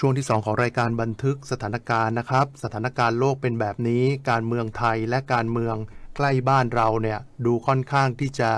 ช่วงที่ 2 ของรายการบันทึกสถานการณ์นะครับ สถานการณ์โลกเป็นแบบนี้ การเมืองไทยและการเมืองใกล้บ้านเราเนี่ยดูค่อนข้างที่จะ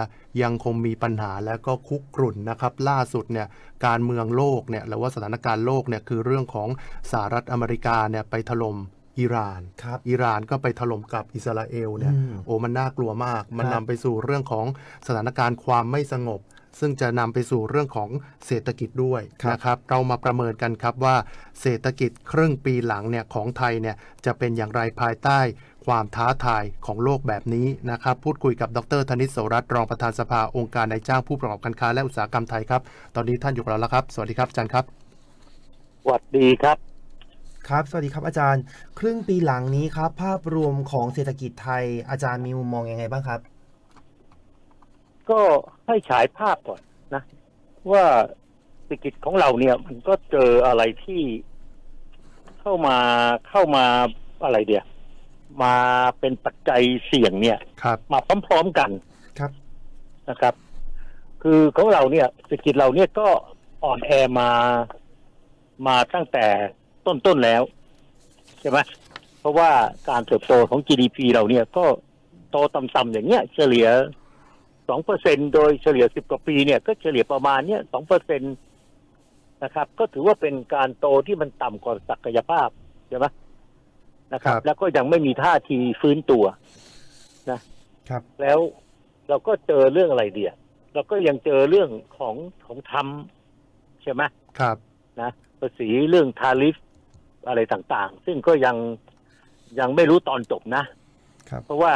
ยังคงมีปัญหาและก็คุกรุ่นนะครับ ล่าสุดเนี่ยการเมืองโลกเนี่ยหรือว่าสถานการณ์โลกเนี่ยคือเรื่องของสหรัฐอเมริกาเนี่ยไปถล่มอิหร่านครับอิหร่านก็ไปถล่มกับอิสราเอลเนี่ยอืมโอ้มันน่ากลัวมาก มันครันำบไปสู่เรื่องของสถานการณ์ความไม่สงบ ซึ่งจะนำไปสู่เรื่องของเศรษฐกิจด้วยนะครับ เรามาประเมินกันครับว่าเศรษฐกิจครึ่งปีหลังเนี่ยของไทยเนี่ยจะเป็นอย่างไรภายใต้ความท้าทายของโลกแบบนี้นะครับ พูดคุยกับดรธนิตโสรัตน์รองประธานสภาองค์การนายจ้างผู้ประกอบการค้าและอุตสาหกรรมไทยครับ ตอนนี้ท่านอยู่กับเราแล้วครับ สวัสดีครับอาจารย์ครับสวัสดีครับครับ สวัสดีครับอาจารย์ ครึ่งปีหลังนี้ครับ ภาพรวมของเศรษฐกิจไทยอาจารย์มีมุมมองยังไงบ้างครับ ก็ให้ฉายภาพก่อนนะ ว่าเศรษฐกิจของเราเนี่ย มันก็เจออะไรที่เข้ามาเข้ามาอะไรเดียวมาเป็นปัจจัยเสี่ยงเนี่ย ครับ มาพร้อมๆกันครับ นะครับ คือของเราเนี่ยเศรษฐกิจเราเนี่ยก็อ่อนแอมามาตั้งแต่ต้นๆแล้วใช่ไหมเพราะว่าการเติบโตของ GDP เราเนี่ยก็โตต่ำๆอย่างเงี้ย เฉลี่ย สองเปอร์เซ็นโดยเฉลี่ยสิบกว่าปีเนี่ยก็เฉลี่ยประมาณเนี้ยสองเปอร์เซ็นนะครับ ก็ถือว่าเป็นการโตที่มันต่ำกว่าศักยภาพใช่ไหมนะครับ ครับ แล้วก็ยังไม่มีท่าทีฟื้นตัวครับ แล้วเราก็เจอเรื่องอะไรเดียเราก็ยังเจอเรื่องของของทำใช่ไหมครับ นะภาษีเรื่องทาริฟอะไรต่างๆ ซึ่งก็ยังยังไม่รู้ตอนจบนะ ครับ เพราะว่า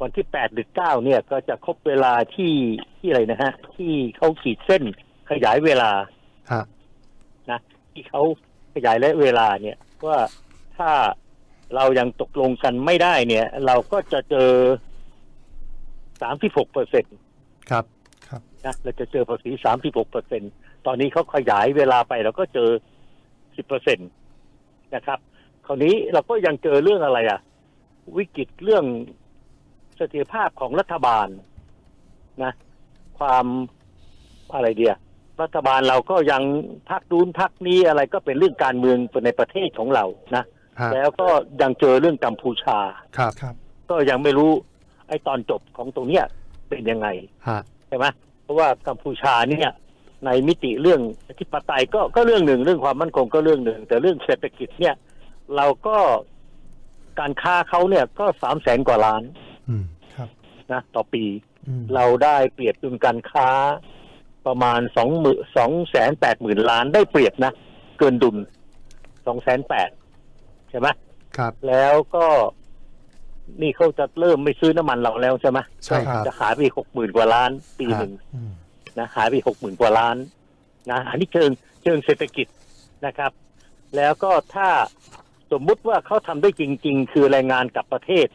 วันที่แปดหรือเก้าเนี่ยก็จะครบเวลาที่ที่อะไรนะฮะ ที่เขาขีดเส้นขยายเวลาฮะนะที่เขาขยายและเวลาเนี่ยว่าถ้าเรายังตกลงกันไม่ได้เนี่ย เราก็จะเจอสามสิบหกเปอร์เซ็นตครับนะเราจะเจอภาษีสามสิบหกเปอร์เซ็นตอนนี้เขาขยายเวลาไปเราก็เจอสิบเปอร์เซ็นตนะครับ คราวนี้เราก็ยังเจอเรื่องอะไรอะ วิกฤตเรื่อง เสถียรภาพของรัฐบาลนะ ความอะไรเดียรัฐบาลเราก็ยังพักดูนพักนี้อะไรก็เป็นเรื่องการเมืองในประเทศของเรานะฮะแล้วก็ยังเจอเรื่องกัมพูชาครับครับ ก็ยังไม่รู้ไอ้ตอนจบของตรงเนี้ยเป็นยังไงฮะใช่ไหมเพราะว่ากัมพูชาเนี่ยในมิติเรื่องอธิปไตยก็ก็เรื่องหนึ่งเรื่องความมั่นคงก็เรื่องหนึ่ง แต่เรื่องเศรษฐกิจเนี่ย เราก็การค้าเขาเนี่ยก็สามแสนกว่าล้านอืม ครับนะต่อปีอืมเราได้เปรียบดุลการค้า ประมาณสองหมื่นสองแสนแปดหมื่นล้านได้เปรียบนะ เกินดุลสองแสนแปดใช่ไหมครับ แล้วก็นี่เขาจะเริ่มไม่ซื้อน้ำมันเราแล้วใช่ไหมใช่ครับจะหายไปหกหมื่นกว่าล้าน ปีหนึ่งอืมนะหายไปหกหมื่นกว่าล้านนะอันนี้เชิงเชิงเศรษฐกิจนะครับ แล้วก็ถ้าสมมุติว่าเขาทำได้จริง ๆ คือแรงงานกลับประเทศ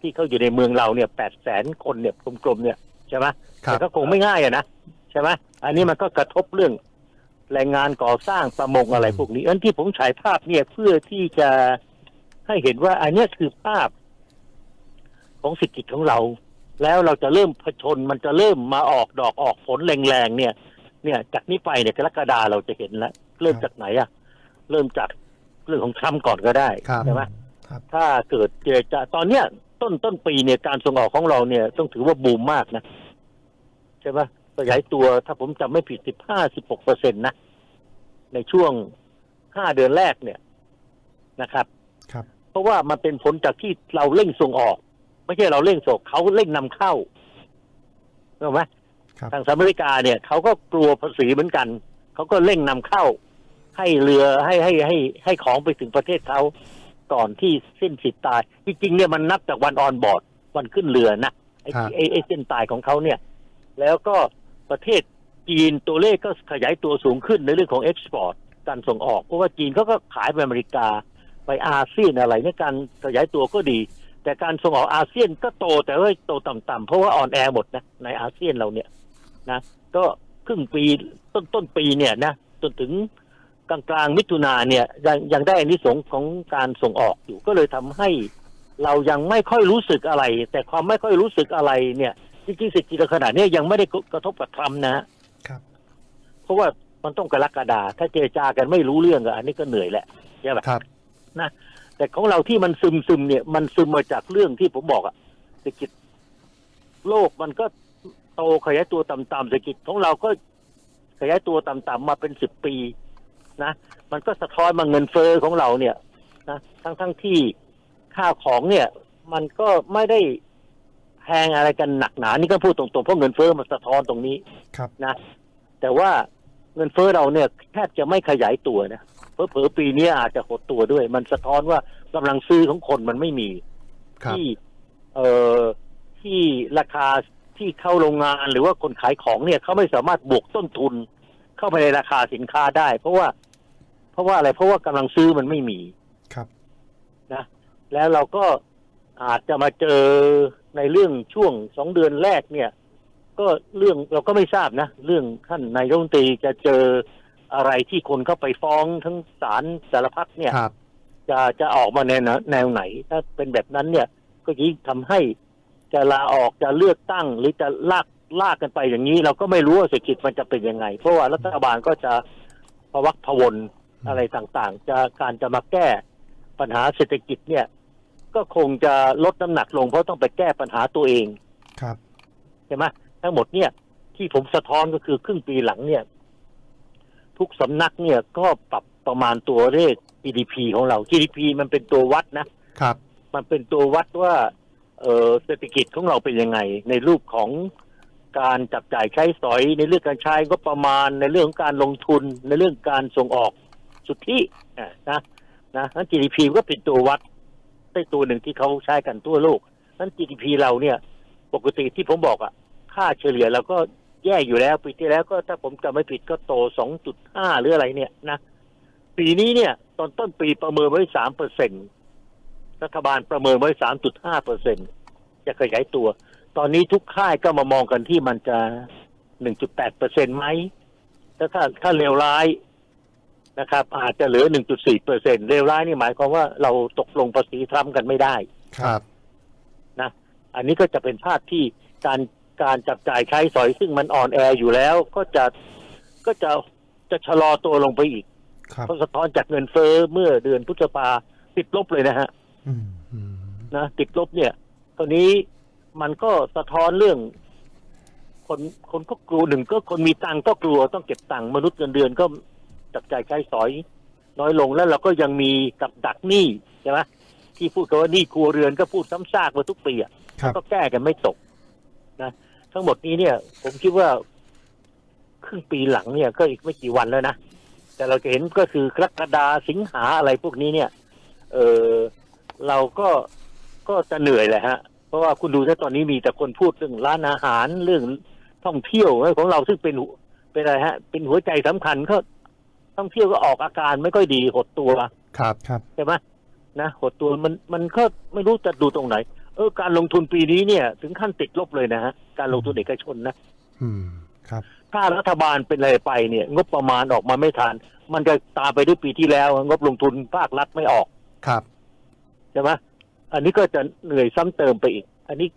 ที่เขาอยู่ในเมืองเราเนี่ยแปดแสนคนเนี่ยกลมๆเนี่ยใช่ไหมครัแต่บก็คงไม่ง่ายอะนะใช่ไหมอันนี้มันก็กระทบเรื่องแรงงานก่อสร้างประมงอะไรพวกนี้อันที่ผมฉายภาพเนี่ยเพื่อที่จะให้เห็นว่า อันเนี้ยคือภาพของเศรษฐกิจของเรา แล้วเราจะเริ่มผชนมันจะเริ่มมาออกดอกออกผลแรงๆเนี่ย เนี่ยจากนี้ไปเนี่ยกรกฎาเราจะเห็นแล้วเริ่มจากไหนอะเริ่มจากเรื่องของทรัมป์ก่อนก็ได้ครับใช่ไหมครับถ้าเกิดเจรจาตอนเนี้ย ต้นต้นปีเนี่ยการส่งออกของเราเนี่ยต้องถือว่าบูมมากนะใช่ไหมขยายตัวถ้าผมจำไม่ผิดสิบห้าสิบหกเปอร์เซ็นตนะ ในช่วงห้าเดือนแรกเนี่ยนะครับ ครับ เพราะว่ามันเป็นผลจากที่เราเร่งส่งออก ไม่ใช่เราเร่งส่งเขาเร่งนำเข้าถูกไหมครับทางสหรัฐอเมริกาเนี่ยเขาก็กลัวภาษีเหมือนกันเขาก็เร่งนำเข้า ให้เรือให้ให้ให้ให้ของไปถึงประเทศเขา ก่อนที่สิ้นสิทธิ์ตายจริงๆเนี่ยมันนับจากวันออนบอร์ดวันขึ้นเรือนะไอ้ครับไอ้ไอ้เส้นตายของเขาเนี่ย แล้วก็ประเทศจีนตัวเลขก็ขยายตัวสูงขึ้นในเรื่องของเอ็กซ์พอร์ตการส่งออก เพราะว่าจีนเขาก็ขายไปอเมริกาไปอาเซียนอะไรเนี่ยการขยายตัวก็ดี แต่การส่งออกอาเซียนก็โตแต่ว่าโตต่ำๆเพราะว่าอ่อนแอหมดนะในอาเซียนเราเนี่ยนะ ก็ครึ่งปีต้นต้นปีเนี่ยนะจนถึง กลางกลางๆมิถุนาเนี่ยยังยังได้อานิสงส์ของการส่งออกอยู่ก็เลยทำให้เรายังไม่ค่อยรู้สึกอะไร แต่ความไม่ค่อยรู้สึกอะไรเนี่ยจริงๆเศรษฐกิจขนาดนี้ยังไม่ได้กระทบกับทรัมป์นะฮะครับ เพราะว่ามันต้องกรกฎาถ้าเจรจากันไม่รู้เรื่องอะอันนี้ก็เหนื่อยแหละใช่ไหมครับแต่ของเราที่มันซึมซึมๆเนี่ย มันซึมมาจากเรื่องที่ผมบอกอะเศรษฐกิจโลกมันก็โตขยายตัวต่ำๆเศรษฐกิจของเราก็ขยายตัวต่ำๆมาเป็นสิบปี นะมันก็สะท้อนมาเงินเฟ้อของเราเนี่ยนะทั้งทั้งๆที่ค่าของเนี่ย มันก็ไม่ได้แพงอะไรกันหนักหนานี่ก็พูดตรงๆเพราะเงินเฟ้อมันสะท้อนตรงนี้ครับนะ แต่ว่าเงินเฟ้อเราเนี่ยแทบจะไม่ขยายตัวนะเผลอๆปีนี้อาจจะหดตัวด้วย มันสะท้อนว่ากำลังซื้อของคนมันไม่มีครับที่เอ่อที่ราคาที่เข้าโรงงานหรือว่าคนขายของเนี่ยเขาไม่สามารถบวกต้นทุน เข้าไปในราคาสินค้าได้ เพราะว่าเพ ราะว่าอะไรเพราะว่ากำลังซื้อมันไม่มีครับนะ แล้วเราก็อาจจะมาเจอในเรื่องช่วงสองเดือนแรกเนี่ย ก็เรื่องเราก็ไม่ทราบนะ เรื่องท่านนายกรัฐมนตรีจะเจออะไรที่คนเข้าไปฟ้องทั้งศาลสารพัดเนี่ยครับจะจะออกมาในแนวแนวไหน ถ้าเป็นแบบนั้นเนี่ย ก็ยิ่งทำให้จะลาออกจะเลือกตั้ง หรือจะลากลากกันไปอย่างนี้ เราก็ไม่รู้ว่าเศรษฐกิจมันจะเป็นยังไง เพราะว่ารัฐบาลก็จะพะวักพะวน อะไรต่างๆ จะการจะมาแก้ปัญหาเศรษฐกิจเนี่ย ก็คงจะลดน้ำหนักลงเพราะต้องไปแก้ปัญหาตัวเองครับใช่ไหมทั้งหมดเนี่ย ที่ผมสะท้อนก็คือครึ่งปีหลังเนี่ย ทุกสำนักเนี่ยก็ปรับประมาณตัวเลข GDP ของเรา GDP มันเป็นตัววัดนะครับ มันเป็นตัววัดว่าเออเศรษฐกิจของเราเป็นยังไง ในรูปของการจับจ่ายใช้สอยในเรื่องการใช้ก็ประมาณในเรื่องของการลงทุนในเรื่องการส่งออก สุทธิอ่นะนะนั้น GDP ก็เป็นตัววัดได้ตัวหนึ่งที่เขาใช้กันทั่วโลกนั้น GDP เราเนี่ย ปกติที่ผมบอกอะค่าเฉลี่ยเราก็แย่อยู่แล้วปีที่แล้วก็ถ้าผมจำไม่ผิดก็โต 2.5 หรืออะไรเนี่ยนะปีนี้เนี่ย ตอนต้นปีประเมินไว้ 3เปอร์เซ็นรัฐบาลประเมินไว้ 3.5เปอร์เซ็นจะขยายตัว ตอนนี้ทุกค่ายก็มามองกันที่มันจะ 1.8เปอร์เซ็นไหมถ้าถ้าถ้าเลวร้าย นะครับ อาจจะเหลือ 1.4เปอร์เซ็นเลวร้ายนี่หมายความว่าเราตกลงภาษีทรัมป์กันไม่ได้ครับอันนี้ก็จะเป็นภาพที่การการจับจ่ายใช้สอยซึ่งมันอ่อนแออยู่แล้ว ก็จะก็จะจะชะลอตัวลงไปอีกครับเพราะสะท้อนจากเงินเฟ้อเมื่อเดือนพฤษภาติดลบเลยนะฮะอืมอืมนะติดลบเนี่ยตอนนี้มันก็สะท้อนเรื่อง คนคนก็กลัวหนึ่งก็คนมีตังค์ก็กลัวต้องเก็บตังค์มนุษย์เงินเดือนก็ จับจ่ายใช้สอยน้อยลงแล้วเราก็ยังมีกับดักหนี้ใช่ไหมที่พูดกันว่าหนี้ครัวเรือนก็พูดซ้ำซากมาทุกปีอะครับก็แก้กันไม่ตกนะทั้งหมดนี้เนี่ย ผมคิดว่าครึ่งปีหลังเนี่ยก็อีกไม่กี่วันแล้วนะแต่เราจะเห็นก็คือกรกฎาสิงหาอะไรพวกนี้เนี่ย เออเราก็ก็จะเหนื่อยแหละฮะ เพราะว่าคุณดูถ้าตอนนี้มีแต่คนพูดเรื่องร้านอาหารเรื่องท่องเที่ยวของเราซึ่งเป็นหัวเป็นอะไรฮะ เป็นหัวใจสำคัญก็ ท่องเที่ยวก็ออกอาการไม่ค่อยดีหดตัวครับครับใช่ไหมนะหดตัวมันมันก็ไม่รู้จะดูตรงไหน เออการลงทุนปีนี้เนี่ย ถึงขั้นติดลบเลยนะฮะการลงทุนเอกชนนะอืมครับ ถ้ารัฐบาลเป็นอะไรไปเนี่ย งบประมาณออกมาไม่ทัน มันจะตามไปด้วยปีที่แล้ว งบลงทุนภาครัฐไม่ออกครับใช่ไหมอันนี้ก็จะเหนื่อยซ้ำเติมไปอีก อันนี้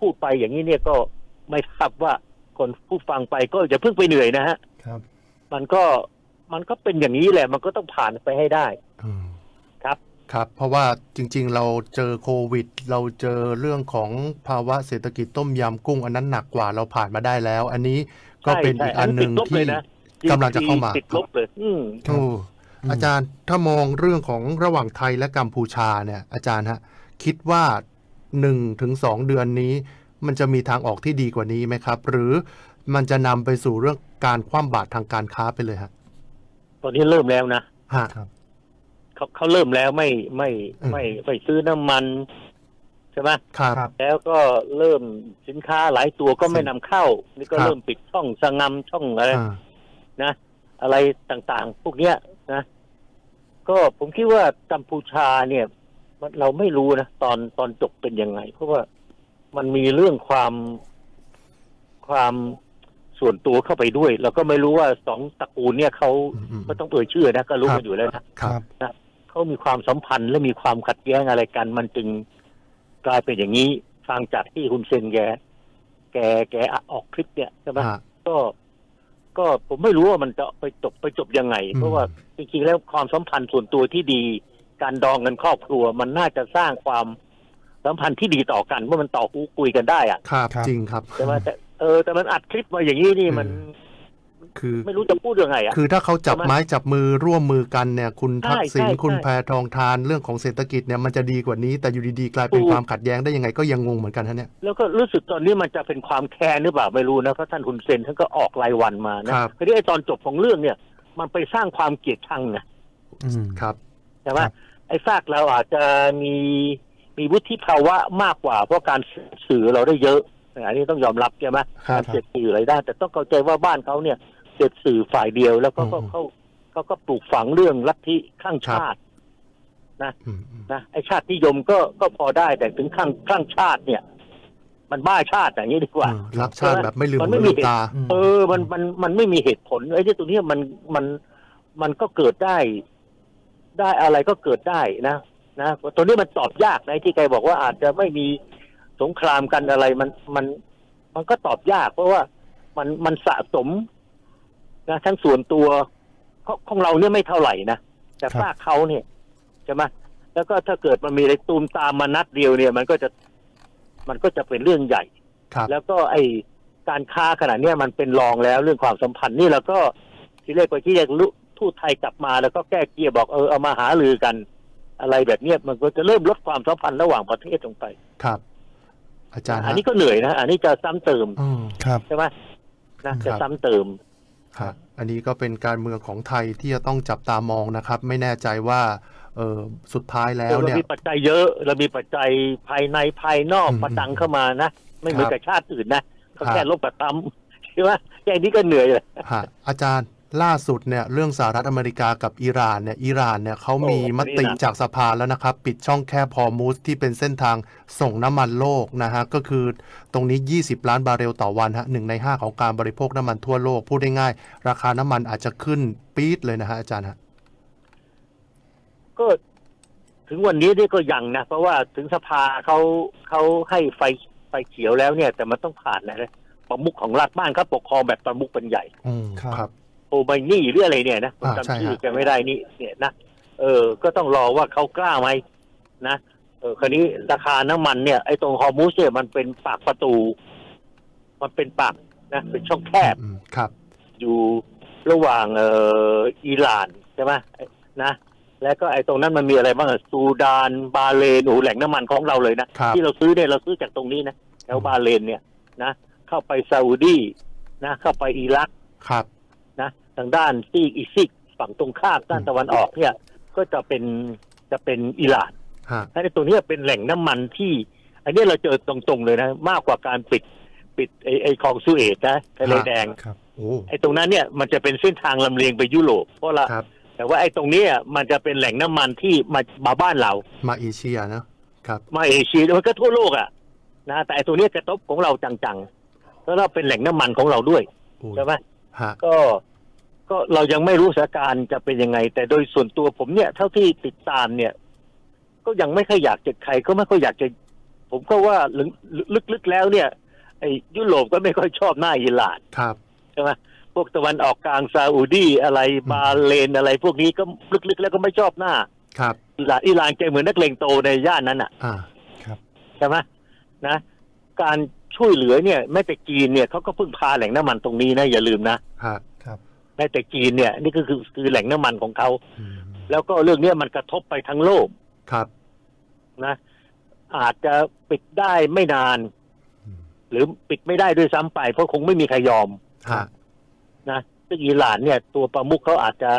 พูดไปอย่างนี้เนี่ยก็ไม่ทราบว่าคนผู้ฟังไปก็อย่าเพิ่งไปเหนื่อยนะฮะครับ มันก็ มันก็เป็นอย่างนี้แหละ มันก็ต้องผ่านไปให้ได้อืมครับ ครับ เพราะว่าจริง ๆ เราเจอโควิด เราเจอเรื่องของภาวะเศรษฐกิจต้มยำกุ้ง อันนั้นหนักกว่าเราผ่านมาได้แล้ว อันนี้ก็เป็นใช่อีกอันหนึ่งติดลบเลที่ยนะกำลังจะเข้ามาติดลบเลยอืมครับโอ้อืมอาจารย์ถ้ามองเรื่องของระหว่างไทยและกัมพูชาเนี่ย อาจารย์ฮะ คิดว่าหนึ่งถึงสองเดือนนี้ มันจะมีทางออกที่ดีกว่านี้ไหมครับ หรือมันจะนำไปสู่เรื่องการคว่ำบาตรทางการค้าไปเลยฮะ ตอนนี้เริ่มแล้วนะฮะ ครับ เขาเขาเริ่มแล้วไม่ไม่อืม ไม่ไม่ซื้อน้ำมันใช่ไหมครับ ครับ แล้วก็เริ่มสินค้าหลายตัวก็ไม่นำเข้า นี่ก็ครับ เริ่มปิดช่องสงำช่องอะไร อ่า นะอะไรต่างๆ พวกเนี้ยนะ ก็ผมคิดว่ากัมพูชาเนี่ยมันเราไม่รู้นะตอนตอนจบเป็นยังไง เพราะว่ามันมีเรื่องความความ ส่วนตัวเข้าไปด้วยเราก็ไม่รู้ว่าสองตระกูลเนี่ยเขาอืมอืมไม่ต้องเอ่ยชื่อนะก็รู้ครักับนอยู่แล้วนะครับเขามีความสัมพันธ์และมีความขัดแย้งอะไรกัน มันจึงกลายเป็นอย่างนี้ฟังจากที่คุณเซนแกแกแกออกคลิปเนี่ยใช่ไหมฮะก็ก็ผมไม่รู้ว่ามันจะไปจบไปจบยังไงอืมเพราะว่าจริงๆแล้วความสัมพันธ์ส่วนตัวที่ดี การดองเงินครอบครัว มันน่าจะสร้างความสัมพันธ์ที่ดีต่อกันเมื่อมันต่อหูคุยกันได้อะครับครับจริงครับใช่ไหมแต่ เออ แต่มันอัดคลิปมาอย่างนี้นี่มัน คือไม่รู้จะพูดยังไงอะคือถ้าเขาจับใช่ไหมไม้จับมือร่วมมือกันเนี่ย คุณใช่ทักษิณใช่คุณใช่แพทองทานเรื่องของเศรษฐกิจเนี่ยมันจะดีกว่านี้ แต่อยู่ดีๆกลายเป็นถูกความขัดแย้งได้ยังไงก็ยังงงเหมือนกันฮะเนี่ยแล้วก็รู้สึกตอนนี้มันจะเป็นความแค้นหรือเปล่าไม่รู้นะเพราะท่านคุณเซนท่านก็ออกรายวันมานะครับทีนี้ไอ้ตอนจบของเรื่องเนี่ย มันไปสร้างความเกลียดชังนะอืมครับใช่ไหมครับไอ้ซากเราอาจจะมีมีวุฒิภาวะมากกว่า เพราะการสื่อเราได้เยอะ อันนี้ต้องยอมรับใช่ไหมครับการเสพสื่ออะไรได้ แต่ต้องเข้าใจว่าบ้านเขาเนี่ยเสพสื่อฝ่ายเดียว แล้วก็อืมเขาเขาเขาก็ปลูกฝังเรื่องลัทธิข้างชาติอืมอืมนะไอ้ชาตินิยมก็ก็พอได้แต่ถึงข้างข้างชาติเนี่ย มันบ้าชาติอย่างนี้ดีกว่าเออรักชาติแบบไม่ลืมมันหูไม่มีลืมตาอืมเออ มันมันมันไม่มีเหตุผลไอ้ที่ตรงเนี้ยมันมันมันก็เกิดได้ ได้อะไรก็เกิดได้นะนะตัวนี้มันตอบยากนะที่แกบอกว่าอาจจะไม่มี สงครามกันอะไรมันมันมันก็ตอบยาก เพราะว่ามันมันสะสมนะทั้งส่วนตัวของของเราเนี่ยไม่เท่าไหร่นะแต่ครับภาคเขาเนี่ยใช่ไหมแล้วก็ถ้าเกิดมันมีอะไรตูมตามมานัดเดียวเนี่ย มันก็จะมันก็จะเป็นเรื่องใหญ่ครับแล้วก็ไอการค้าขนาดเนี้ยมันเป็นรองแล้วเรื่องความสัมพันธ์นี่เราก็ที่เรียกว่าที่เรียกลุทูตไทยกลับมาแล้วก็แก้เกียร์บอกเออเอามาหารือกัน อะไรแบบเนี้ยมันก็จะเริ่มลดความสัมพันธ์ระหว่างประเทศลงไปครับ อาจารย์อันฮะนี้ก็เหนื่อยนะ อันนี้จะซ้ำเติมอืมครับใช่ไหมนะจะซ้ำเติมครับอันนี้ก็เป็นการเมืองของไทยที่จะต้องจับตามองนะครับ ไม่แน่ใจว่าเออสุดท้ายแล้วเราเนี่ยมีปัจจัยเยอะเรามีปัจจัยภายในภายนอกอืมประดังเข้ามานะ ไม่เหมือนครับกับชาติอื่นนะเขาครับแค่ลบกับตำใช่ไหมแค่นี้ก็เหนื่อยเลยฮะอาจารย์ ล่าสุดเนี่ยเรื่องสหรัฐอเมริกากับอิหร่านเนี่ยอิหร่านเนี่ยเขามีโอ้มตินี่นะจากสภาแล้วนะครับ ปิดช่องแคบฮอร์มูสที่เป็นเส้นทางส่งน้ำมันโลกนะฮะ ก็คือตรงนี้ 20 ล้านบาร์เรลต่อวันฮะหนึ่งใน 5 ของการบริโภคน้ำมันทั่วโลก พูดได้ง่ายๆราคาน้ำมันอาจจะขึ้นปี๊ดเลยนะฮะอาจารย์ฮะก็ถึงวันนี้นี่ก็ยังนะ เพราะว่าถึงสภาเขาเขาให้ไฟไฟเขียวแล้วเนี่ย แต่มันต้องผ่านนะประมุขของรัฐบ้านเขาปกครองแบบประมุขเป็นใหญ่อืมครับครับโอ ไบนี่หรืออะไรเนี่ยนะผมอ่าใช่จำชื่อฮะ แกไม่ได้นี่เนี่ยนะเออ ก็ต้องรอว่าเขากล้าไหมนะเออคราวนี้ราคาน้ำมันเนี่ยไอ้ตรงฮอร์มูสเนี่ยมันเป็นปากประตู มันเป็นปากนะเป็นช่องแคบ อืมครับ อยู่ระหว่างเอ่ออิหร่านใช่ไหมนะ แล้วก็ไอ้ตรงนั้นมันมีอะไรบ้างอะซูดานบาเลนโอ้โหแหล่งน้ำมันของเราเลยนะครับ ที่เราซื้อเนี่ยเราซื้อจากตรงนี้นะแถวบาเลนเนี่ยนะ เข้าไปซาอุดีนะ เข้าไปอิรัก ครับนะ ทางด้านซีกอีซิกฝั่งตรงข้ามด้านตะวันออกเนี่ย ก็จะเป็นจะเป็นอิหร่านฮะไอ้ตัวเนี้ยเป็นแหล่งน้ำมันที่ อันเนี้ยเราเจอตรงๆเลยนะ มากกว่าการปิดปิดไอ้ไอ้คลองสุเอตนะทะเลแดง ครับโอ้ไอ้ตรงนั้นเนี่ยมันจะเป็นเส้นทางลำเลียงไปยุโรปเพราะละครับ แต่ว่าไอ้ตรงเนี้ยมันจะเป็นแหล่งน้ำมันที่มามาบ้านเรา มาเอเชียนะครับ มาเอเชียมันก็ทั่วโลกอะนะแต่ไอ้ตัวเนี้ยกระทบของเราจังๆแล้วเราเป็นแหล่งน้ำมันของเราด้วยโอ้ใช่ไหมฮะก็ ก็เรายังไม่รู้สถานการณ์จะเป็นยังไง แต่โดยส่วนตัวผมเนี่ย เท่าที่ติดตามเนี่ย ก็ยังไม่ค่อยอยากจะใครก็ไม่ค่อยอยากจะ ผมก็ว่าลึกๆแล้วเนี่ยไอ้ยุโรปก็ไม่ค่อยชอบหน้าอิหร่านครับใช่ไหมพวกตะวันออกกลางซาอุดีอะไรบาเลนอะไร พวกนี้ก็ลึกๆ แล้วก็ไม่ชอบหน้า ครับอิหร่านอิหร่านแกเหมือนนักเลงโตในย่านนั้นอะอ่าใช่ไหมนะ การช่วยเหลือเนี่ยแม้แต่จีนเนี่ยเขาก็พึ่งพาแหล่งน้ำมันตรงนี้นะอย่าลืมนะฮะครับ แม้แต่จีนเนี่ย นี่ก็คือคือแหล่งน้ำมันของเขาอืมแล้วก็เรื่องเนี้ยมันกระทบไปทั้งโลกครับนะ อาจจะปิดได้ไม่นานอืมหรือปิดไม่ได้ด้วยซ้ำไป เพราะคงไม่มีใครยอมฮะนะซึ่งอิหร่านเนี่ย ตัวประมุขเขาอาจจะ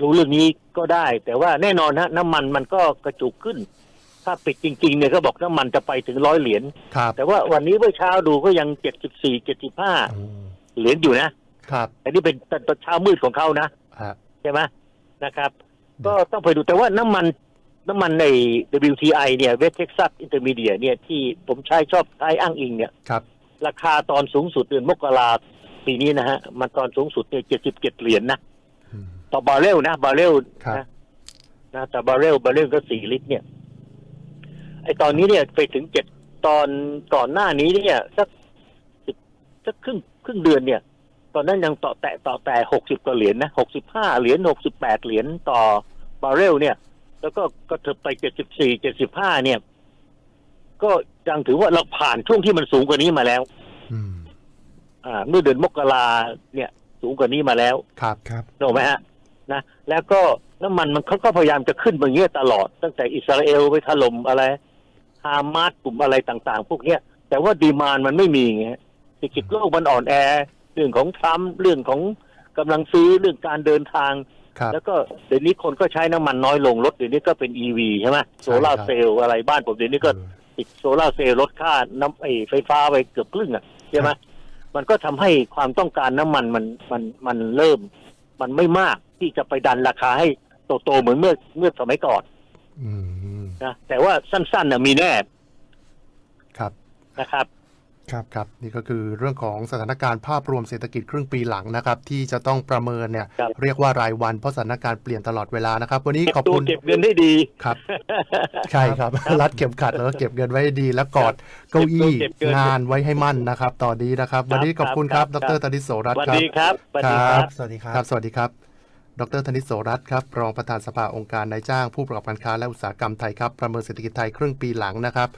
รู้เรื่องนี้ก็ได้ แต่ว่าแน่นอนฮะน้ำมันมันก็กระจุกขึ้น ถ้าปิดจริง ๆ เนี่ยก็บอกน้ำมันจะไปถึงร้อยเหรียญครับแต่ว่าวันนี้เมื่อเช้าดูก็ยังเจ็ดสิบสี่เจ็ดสิบห้าโอ้เหรียญอยู่นะ ครับอันนี้เป็นตอนเช้ามืดของเขานะฮะ ใช่ไหมนะครับก็ต้องไปดูแต่ว่าน้ำมันน้ำมันใน WTI เนี่ย West Texas Intermediate เนี่ยที่ผมใช้ชอบใช้อ้างอิงเนี่ย ครับ ราคาตอนสูงสุดเดือนมกราปีนี้นะฮะ มันตอนสูงสุดเนี่ยเจ็ดสิบเจ็ดเหรียญนะ อืม ต่อบาร์เรลนะบาร์เรลครับ นะนะแต่บาร์เรลบาร์เรลก็สี่ลิตร เนี่ย ไอตอนนี้เนี่ยไปถึงเจ็ดตอนก่อนหน้านี้เนี่ยสักสิบสักครึ่งครึ่งเดือนเนี่ย ตอนนั้นยังต่อแตะต่อแต่หกสิบกว่าเหรียญนะหกสิบห้าเหรียญหกสิบแปดเหรียญต่อบาร์เรลเนี่ย แล้วก็ก็เถิบไปเจ็ดสิบสี่เจ็ดสิบห้าเนี่ย ก็ยังถือว่าเราผ่านช่วงที่มันสูงกว่านี้มาแล้ว อืม อ่า เมื่อเดือนมกราเนี่ย สูงกว่านี้มาแล้วครับครับถูกไหมฮะนะแล้วก็น้ำมันมันเขาก็พยายามจะขึ้นมาอย่างเงี้ยตลอด ตั้งแต่อิสราเอลไปถล่มอะไรฮามาสกลุ่มอะไรต่าง ๆ พวกเนี้ยแต่ว่าดีมานมันไม่มีไงฮะเศรษฐกิจโลกมันอ่อนแอ เรื่องของทรัมป์เรื่องของกำลังซื้อเรื่องการเดินทางครับแล้วก็เดี๋ยวนี้คนก็ใช้น้ำมันน้อยลงรถเดี๋ยวนี้ก็เป็นอีวีใช่ไหมโซลาร์เซลล์อะไรบ้านผมเดี๋ยวนี้ก็ติดโซลาร์เซลล์ลดค่าน้ำไอไฟฟ้าไปเกือบครึ่งอะใช่ไหมมันก็ทำให้ความต้องการน้ำมันมันมันมันเริ่ม มันไม่มากที่จะไปดันราคาให้โตๆเหมือนเมื่อเมื่อสมัยก่อนอืมนะแต่ว่าสั้นๆน่ะมีแน่ครับนะครับ ครับครับนี่ก็คือเรื่องของสถานการณ์ภาพรวมเศรษฐกิจครึ่งปีหลังนะครับ ที่จะต้องประเมินเนี่ย ครับ เรียกว่ารายวันเพราะสถานการณ์เปลี่ยนตลอดเวลานะครับ วันนี้เก็บขอบตัวคุณเก็บเงินได้ดี ครับ ใช่ครับ รัดเข็มขัดแล้วก็เก็บเงินไว้ให้ดีแล้วกอดเก้าอี้เก็บเงิน งานไว้ให้มั่นนะครับ ตอนนี้นะครับ วันนี้ขอบคุณครับครัดบรธนิตโสรัตสวัสน์ครับ ดีครับสวัสดีคครัรับ บ สวัสดีครับครับสวัสดีครับ ดรธนิตโสรัตน์ครับ รองประธานสภาองค์การนายจ้างผู้ประกอบการค้าและอุตสาหกรรมไทยครับ ประเมินเศรษฐกิจไทยครึ่งปีหลังนะครับ